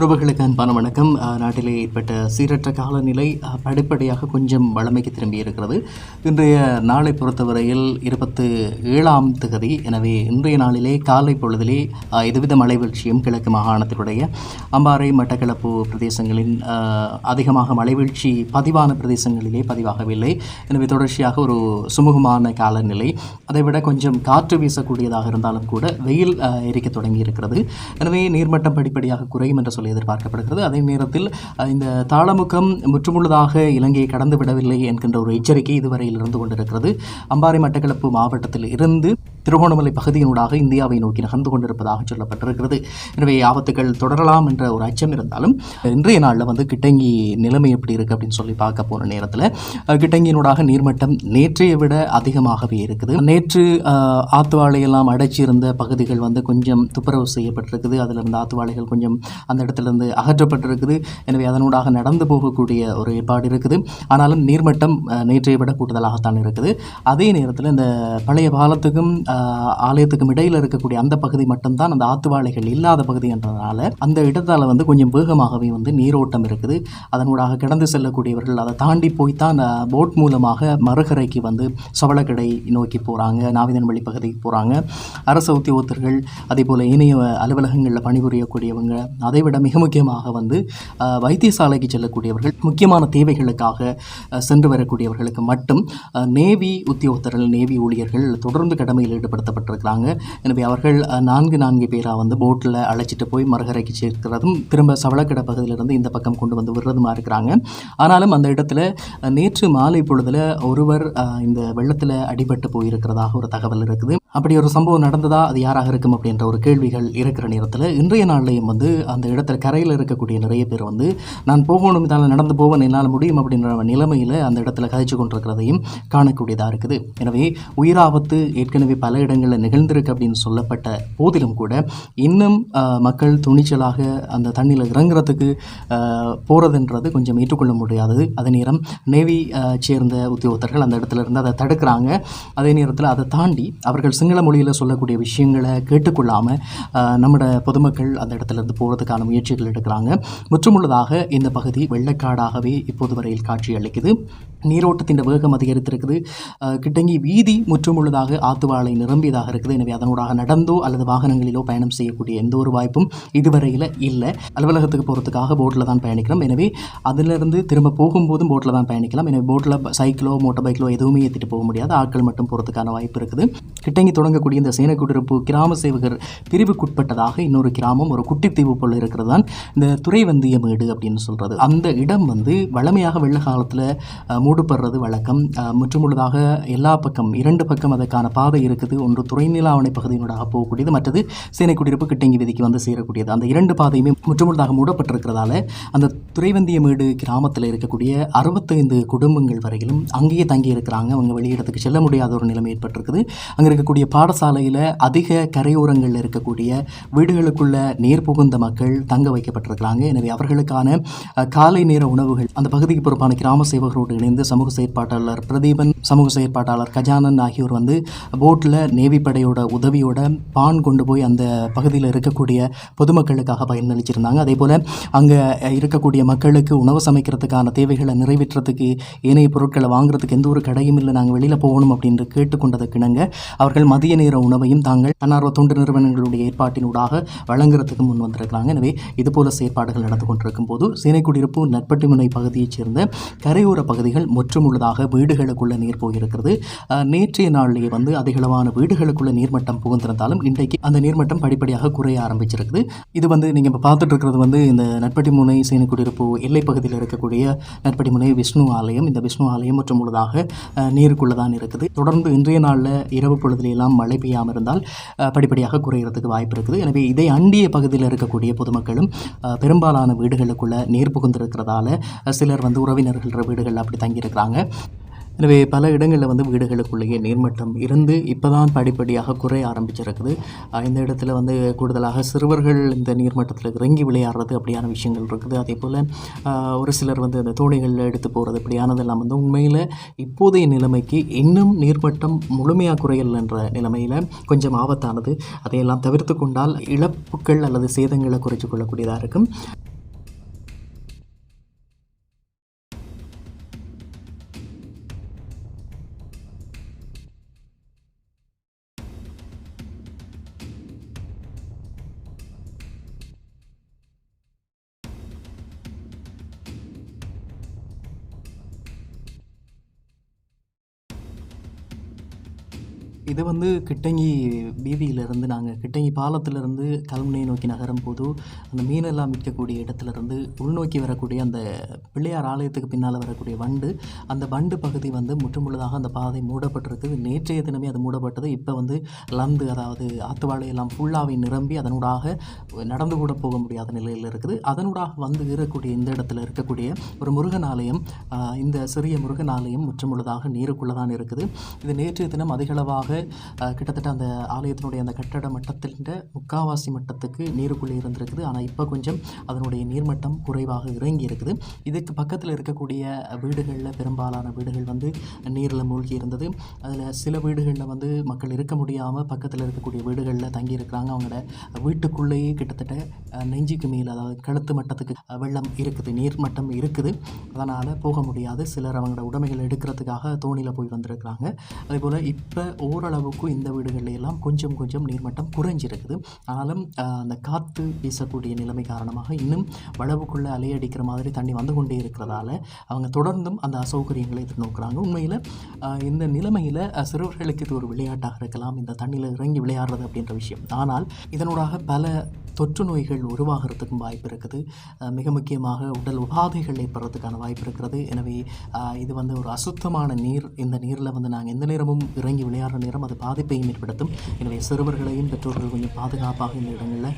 உறவுகளுக்கு அன்பான வணக்கம். நாட்டிலே ஏற்பட்ட சீரற்ற காலநிலை படிப்படியாக கொஞ்சம் வளமைக்கு திரும்பி இருக்கிறது இன்றைய நாளை பொறுத்தவரையில் இருபத்து ஏழாம் திகதி எனவே இன்றைய நாளிலே காலை பொழுதிலே எதுவித மழை வீழ்ச்சியும் கிழக்கு மாகாணத்தினுடைய அம்பாறை மட்டக்களப்பு பிரதேசங்களின் அதிகமாக மழை வீழ்ச்சி பதிவான பிரதேசங்களிலே பதிவாகவில்லை. எனவே தொடர்ச்சியாக ஒரு சுமூகமான காலநிலை. அதைவிட கொஞ்சம் காற்று வீசக்கூடியதாக இருந்தாலும் கூட வெயில் எரிக்க தொடங்கி இருக்கிறது எனவே நீர்மட்டம் படிப்படியாக குறையும் என்று சொல்லி எதிர்பார்க்கப்படுகிறது. அதே நேரத்தில் இந்த தாளமுகம் முற்றுமுள்ளதாக இலங்கையை கடந்து விடவில்லை என்கின்ற ஒரு எச்சரிக்கை இதுவரையில் இருந்து கொண்டிருக்கிறது. அம்பாறை மட்டக்களப்பு மாவட்டத்தில் இருந்து திருகோணமலை பகுதியினூடாக இந்தியாவை நோக்கி நகர்ந்து கொண்டிருப்பதாக சொல்லப்பட்டிருக்கிறது. எனவே ஆபத்துகள் தொடரலாம் என்ற ஒரு அச்சம் இருந்தாலும் இன்றைய நாளில் வந்து கிட்டங்கி நிலைமை எப்படி இருக்குது அப்படின்னு சொல்லி பார்க்க போன நேரத்தில் கிட்டங்கியினூடாக நீர்மட்டம் நேற்றைய விட அதிகமாகவே இருக்குது. நேற்று அஹ், ஆத்துவாழையெல்லாம் அடைச்சிருந்த பகுதிகள் வந்து கொஞ்சம் துப்புரவு செய்யப்பட்டிருக்குது. அதில் இருந்த ஆத்துவாழைகள் கொஞ்சம் அந்த இடத்துல இருந்து அகற்றப்பட்டிருக்குது. எனவே அதனூடாக நடந்து போகக்கூடிய ஒரு ஏற்பாடு இருக்குது. ஆனாலும் நீர்மட்டம் நேற்றைய விட கூடுதலாகத்தான் இருக்குது. அதே நேரத்தில் இந்த பழைய பாலத்துக்கும் ஆலயத்துக்கும் இடையில் இருக்கக்கூடிய அந்த பகுதி மட்டும்தான் அந்த ஆத்துவாளைகள் இல்லாத பகுதி என்றதுனால அந்த இடத்தால வந்து கொஞ்சம் வேகமாகவே வந்து நீரோட்டம் இருக்குது. அதனூடாக கடந்து செல்லக்கூடியவர்கள் அதை தாண்டி போய்த்தா அந்த போட் மூலமாக மறுகரைக்கு வந்து சவளக்கடை நோக்கி போகிறாங்க நாவிதன்வழி பகுதிக்கு போகிறாங்க அரசு உத்தியோகத்தர்கள் அதே போல் இணைய அலுவலகங்களில் பணிபுரியக்கூடியவங்க அதை விட மிக முக்கியமாக வந்து வைத்தியசாலைக்கு செல்லக்கூடியவர்கள் முக்கியமான தேவைகளுக்காக சென்று வரக்கூடியவர்களுக்கு மட்டும் நேவி உத்தியோகத்தர்கள் நேவி ஊழியர்கள் தொடர்ந்து கடமையில் ஈடுபடுத்தப்பட்டிருக்கிறாங்க எனவே அவர்கள் நான்கு நான்கு பேராக வந்து போட்டில் அழைச்சிட்டு போய் மரகரைக்கு சேர்க்கிறதும் திரும்ப சவளக்கடை பகுதியிலிருந்து இந்த பக்கம் கொண்டு வந்து விடுறதுமா இருக்கிறாங்க. ஆனாலும் அந்த இடத்துல நேற்று மாலை பொழுதில் ஒருவர் இந்த வெள்ளத்தில் அடிபட்டு போயிருக்கிறதாக ஒரு தகவல் இருக்குது. அப்படி ஒரு சம்பவம் நடந்ததா? அது யாராக இருக்கும் அப்படின்ற ஒரு கேள்விகள் இருக்கிற நேரத்தில் இன்றைய நாள்லையும் வந்து அந்த இடத்துல கரையில் இருக்கக்கூடிய நிறைய பேர் வந்து நான் போகணும் இதால் நடந்து போவேன் என்னால் முடியும் அப்படின்ற நிலைமையில் அந்த இடத்துல கதைச்சு கொண்டிருக்கிறதையும் காணக்கூடியதாக இருக்குது. எனவே உயிராபத்து ஏற்கனவே பல இடங்களில் நிகழ்ந்திருக்கு அப்படின்னு சொல்லப்பட்ட போதிலும் கூட இன்னும் மக்கள் துணிச்சலாக அந்த தண்ணியில் இறங்குறதுக்கு போகிறதுன்றது கொஞ்சம் ஏற்றுக்கொள்ள முடியாதது. அதே நேரம் நேவி சேர்ந்த உத்தியோகத்தர்கள் அந்த இடத்துல இருந்து அதை தடுக்கிறாங்க. அதே நேரத்தில் அதை தாண்டி அவர்கள் சிங்கள மொழியில் சொல்லக்கூடிய விஷயங்களை கேட்டுக்கொள்ளாமல் நம்மட பொதுமக்கள் அந்த இடத்துல இருந்து போகிறதுக்கான முயற்சிகள் எடுக்கிறாங்க. முற்றுமுள்ளதாக இந்த பகுதி வெள்ளக்காடாகவே இப்போது வரையில் காட்சி அளிக்குது. நீரோட்டத்தின் வேகம் அதிகரித்திருக்குது. கிட்டங்கி வீதி முற்றுமுள்ளதாக ஆத்துவாலை நிரம்பியதாக இருக்குது. எனவே அதனூடாக நடந்தோ அல்லது வாகனங்களிலோ பயணம் செய்யக்கூடிய எந்த ஒரு வாய்ப்பும் இதுவரையில் இல்லை. அலுவலகத்துக்கு போகிறதுக்காக போட்டில் தான் பயணிக்கிறோம். எனவே அதிலிருந்து திரும்ப போகும்போதும் போட்டில் தான் பயணிக்கலாம். எனவே போட்டில் சைக்கிளோ மோட்டார் பைக்கிலோ எதுவுமே ஏற்றிட்டு போக முடியாது. ஆட்கள் மட்டும் போகிறதுக்கான வாய்ப்பு இருக்குது. கிட்டங்கி தொடங்கக்கூடிய இந்த சேனக்குடியிருப்பு கிராம சேவகர் பிரிவுக்குட்பட்டதாக இன்னொரு கிராமம் ஒரு குட்டித்தீவு போல் இருக்கிறது தான் இந்த துறைவந்தியமேடு அப்படின்னு சொல்கிறது அந்த இடம் வந்து வழமையாக வெள்ள காலத்தில் மூடுபடுறது வழக்கம். முற்றுமுழுதாக எல்லா பக்கம் இரண்டு பக்கம் அதற்கான பாதை இருக்குது. ஒன்று துறைநிலாவணை பகுதியினூடாக போகக்கூடியது மற்றது சேனைக்குடியிருப்பு கிட்டங்கி விதிக்கு வந்து சேரக்கூடியது. அந்த இரண்டு பாதையுமே முற்றுமுழுதாக மூடப்பட்டிருக்கிறதால அந்த துறைவந்தியமேடு கிராமத்தில் இருக்கக்கூடிய அறுபத்தைந்து குடும்பங்கள் வரையிலும் அங்கேயே தங்கி இருக்கிறாங்க அவங்க வெளியிடத்துக்கு செல்ல முடியாத ஒரு நிலைமை ஏற்பட்டிருக்குது. அங்கே இருக்கக்கூடிய பாடசாலையில் அதிக கரையோரங்களில் இருக்கக்கூடிய வீடுகளுக்குள்ள நீர் புகுந்த மக்கள் தங்க வைக்கப்பட்டிருக்கிறாங்க. எனவே அவர்களுக்கான காலை நேர உணவுகள் அந்த பகுதிக்கு பொறுப்பான கிராம சேவகரோடு இணைந்து சமூக செயற்பாட்டாளர் பிரதீபன் சமூக செயற்பாட்டாளர் கஜானன் ஆகியோர் வந்து போட்டில் நேவி படையோட உதவியோட பான் கொண்டு போய் அந்த பகுதியில் இருக்கக்கூடிய பொதுமக்களுக்காக பயனளிச்சிருந்தாங்க. அதே போல் அங்கே இருக்கக்கூடிய மக்களுக்கு உணவு சமைக்கிறதுக்கான தேவைகளை நிறைவேற்றுறதுக்கு ஏனைய பொருட்களை வாங்குறதுக்கு எந்த ஒரு கடையும் இல்லை நாங்கள் வெளியில் போகணும் அப்படின்னு கேட்டுக்கொண்டதுக்கிணங்க அவர்கள் மதிய நேர உணவையும் தாங்கள் தன்னார்வ தொண்டு நிறுவனங்களுடைய ஏற்பாட்டினூடாக வழங்குறதுக்கு முன் வந்திருக்கிறாங்க. எனவே இதுபோல செயற்பாடுகள் நடந்து கொண்டிருக்கும் போது சேனைக்குடியிருப்பு நட்பட்டிமுனை பகுதியைச் சேர்ந்த கரையோர பகுதிகள் முற்றுமுழுதாக வீடுகளுக்குள்ள நீர் போயிருக்கிறது. நேற்றைய நாளிலேயே வந்து அதிகளவான வீடுகளுக்குள்ள நீர்மட்டம் புகுந்திருந்தாலும் இன்றைக்கு அந்த நீர்மட்டம் படிப்படியாக குறைய ஆரம்பிச்சிருக்குது. இது வந்து நீங்கள் இப்போ பார்த்துட்டு இருக்கிறது வந்து இந்த நட்பட்டிமுனை சேனைக்குடியிருப்பு எல்லை பகுதியில் இருக்கக்கூடிய நட்பட்டிமுனை விஷ்ணு ஆலயம். இந்த விஷ்ணு ஆலயம் முற்றுமுழுதாக அஹ், நீருக்குள்ள தான் இருக்குது. தொடர்ந்து இன்றைய நாளில் இரவு பொழுதுல எல்லாம் மழை பெய்யாமல் இருந்தால் படிப்படியாக குறையிறதுக்கு வாய்ப்பு இருக்குது. எனவே இதை அண்டிய பகுதியில் இருக்கக்கூடிய பொதுமக்களும் பெரும்பாலான வீடுகளுக்குள்ள நீர் புகுந்திருக்கிறதால சிலர் வந்து உறவினர்கள் வீடுகளில் அப்படி தங்கியிருக்கிறாங்க. எனவே பல இடங்களில் வந்து வீடுகளுக்குள்ளேயே நீர்மட்டம் இருந்து இப்போ தான் படிப்படியாக குறைய ஆரம்பிச்சிருக்குது. இந்த இடத்துல வந்து கூடுதலாக சிறுவர்கள் இந்த நீர்மட்டத்தில் இறங்கி விளையாடுறது அப்படியான விஷயங்கள் இருக்குது. அதே போல் ஒரு சிலர் வந்து அந்த தோணிகளில் எடுத்து போகிறது இப்படியானதெல்லாம் வந்து உண்மையில் இப்போதைய நிலைமைக்கு இன்னும் நீர்மட்டம் முழுமையாக குறையல் என்ற நிலைமையில் கொஞ்சம் ஆபத்தானது. அதையெல்லாம் தவிர்த்து கொண்டால் இழப்புகள் அல்லது சேதங்களை குறைச்சு கொள்ளக்கூடியதாக இருக்கும். இது வந்து கிட்டங்கி பீதியிலிருந்து நாங்கள் கிட்டங்கி பாலத்திலிருந்து கல்முனை நோக்கி நகரும் போது அந்த மீனெல்லாம் விற்கக்கூடிய இடத்துலேருந்து உள்நோக்கி வரக்கூடிய அந்த பிள்ளையார் ஆலயத்துக்கு பின்னால் வரக்கூடிய வண்டு அந்த வண்டு பகுதி வந்து முற்றுமுழுதாக அந்த பாதை மூடப்பட்டிருக்குது. நேற்றைய தினமே அது மூடப்பட்டது. இப்போ வந்து லந்து அதாவது ஆத்துவாழையெல்லாம் ஃபுல்லாகவே நிரம்பி அதனூடாக நடந்து கூட போக முடியாத நிலையில் இருக்குது. அதனூடாக வந்து இருக்கக்கூடிய இந்த இடத்துல இருக்கக்கூடிய ஒரு முருகன் ஆலயம் இந்த சிறிய முருகன் ஆலயம் முற்றுமுழுதாக நீருக்குள்ளே தான் இருக்குது. இது நேற்றைய தினம் அதிகளவாக கிட்டத்தட்ட அந்த ஆலயத்தினுடைய அந்த கட்டட மட்டத்தின் முக்காவாசி மட்டத்துக்கு நீருக்குள்ளே இருந்திருக்குது. ஆனால் இப்போ கொஞ்சம் அதனுடைய நீர்மட்டம் குறைவாக இறங்கி இருக்குது இதுக்கு பக்கத்தில் இருக்கக்கூடிய வீடுகளில் பெரும்பாலான வீடுகள் வந்து நீரில் மூழ்கி இருந்தது. அதில் சில வீடுகளில் வந்து மக்கள் இருக்க முடியாமல் பக்கத்தில் இருக்கக்கூடிய வீடுகளில் தங்கி இருக்கிறாங்க அவங்களோட வீட்டுக்குள்ளேயே கிட்டத்தட்ட நெஞ்சுக்கு மேல் அதாவது கழுத்து மட்டத்துக்கு வெள்ளம் இருக்குது நீர் மட்டம் இருக்குது. அதனால் போக முடியாது. சிலர் அவங்களோட உடைமைகள் எடுக்கிறதுக்காக தோணியில் போய் வந்திருக்கிறாங்க. அதே போல் இப்போ ஓரளவுக்கு இந்த வீடுகளில் எல்லாம் கொஞ்சம் கொஞ்சம் நீர்மட்டம் குறைஞ்சிருக்குது. ஆனாலும் அந்த காற்று வீசக்கூடிய நிலைமை காரணமாக இன்னும் வளவுக்குள்ளே அலையடிக்கிற மாதிரி தண்ணி வந்து கொண்டே இருக்கிறதால அவங்க தொடர்ந்தும் அந்த அசௌகரியங்களை எதிர்நோக்குறாங்க. உண்மையில் இந்த நிலைமையில் சிறுவர்களுக்கு இது ஒரு விளையாட்டாக இருக்கலாம். இந்த தண்ணியில் இறங்கி விளையாடுறது அப்படின்ற விஷயம். ஆனால் இதனூடாக பல தொற்று நோய்கள் உருவாகிறதுக்கும் வாய்ப்பு இருக்குது. மிக முக்கியமாக உடல் உபாதைகள் ஏற்படுறதுக்கான வாய்ப்பு இருக்கிறது. எனவே இது வந்து ஒரு அசுத்தமான நீர். இந்த நீரில் வந்து நாங்கள் எந்த நேரமும் இறங்கி விளையாடுற நேரம் அது பாதிப்பையும் ஏற்படுத்தும். எனவே சிறுவர்களையும் பெற்றோர்கள் கொஞ்சம் பாதுகாப்பாக இந்த இடங்களில்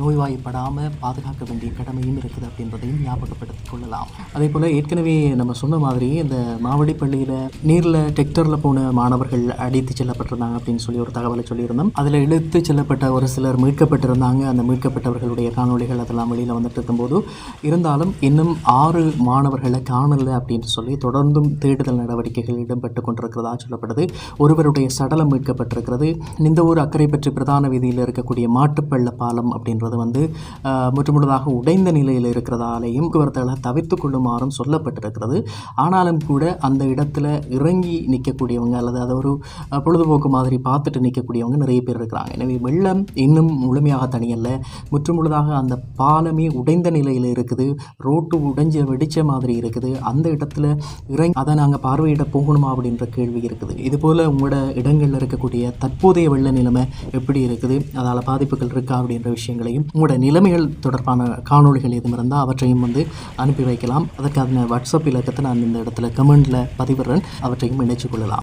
நோய்வாய்ப்படாமல் பாதுகாக்க வேண்டிய கடமையும் இருக்குது அப்படின்றதையும் ஞாபகப்படுத்திக் கொள்ளலாம். அதே போல் ஏற்கனவே நம்ம சொன்ன மாதிரி இந்த மாவடி பள்ளியில் நீரில் டெக்டரில் போன மாணவர்கள் அடித்து செல்லப்பட்டிருந்தாங்க அப்படின்னு சொல்லி ஒரு தகவலை சொல்லியிருந்தோம். அதில் இழுத்து செல்லப்பட்ட ஒரு சிலர் மீட்கப்பட்டிருந்தாங்க. அந்த மீட்கப்பட்டவர்களுடைய காணொலிகள் அதெல்லாம் வெளியில் வந்துட்டு இருக்கும்போது இருந்தாலும் இன்னும் ஆறு மாணவர்களை காணலை அப்படின்னு சொல்லி தொடர்ந்தும் தேடுதல் நடவடிக்கைகள் இடம்பெற்று கொண்டிருக்கிறதா சொல்லப்படுது. ஒரு ஒருவருடைய சடலம் மீட்கப்பட்டிருக்கிறது. இந்த ஊர் அக்கறை பற்றி பிரதான வீதியில் இருக்கக்கூடிய மாட்டுப்பள்ள பாலம் அப்படின்றது வந்து முற்றுமுழுதாக உடைந்த நிலையில் இருக்கிறதாலேயும் இவர்களை தவிர்த்து கொள்ளுமாறும் சொல்லப்பட்டிருக்கிறது. ஆனாலும் கூட அந்த இடத்துல இறங்கி நிற்கக்கூடியவங்க அல்லது அதை ஒரு பொழுதுபோக்கு மாதிரி பார்த்துட்டு நிற்கக்கூடியவங்க நிறைய பேர் இருக்கிறாங்க. எனவே வெள்ளம் இன்னும் முழுமையாக தனியல்ல. முற்றுமுழுதாக அந்த பாலமே உடைந்த நிலையில் இருக்குது. ரோட்டு உடைஞ்ச வெடிச்ச மாதிரி இருக்குது. அந்த இடத்துல இறங்கி அதை நாங்கள் பார்வையிட போகணுமா? அப்படின்ற கேள்வி இருக்குது. இதுபோல் உங்களோட இடங்களில் இருக்கக்கூடிய தற்போதைய வெள்ள நிலைமை எப்படி இருக்குது அதால் பாதிப்புகள் இருக்கா அப்படின்ற விஷயங்களையும் உங்களோட நிலைமைகள் தொடர்பான காணொளிகள் எதுவும் இருந்தால் அவற்றையும் வந்து அனுப்பி வைக்கலாம். அதற்கான வாட்ஸ்அப் இலக்கத்தை நான் இந்த இடத்துல கமெண்டில் பதிவிடுறேன். அவற்றையும் இணைச்சு கொள்ளலாம்.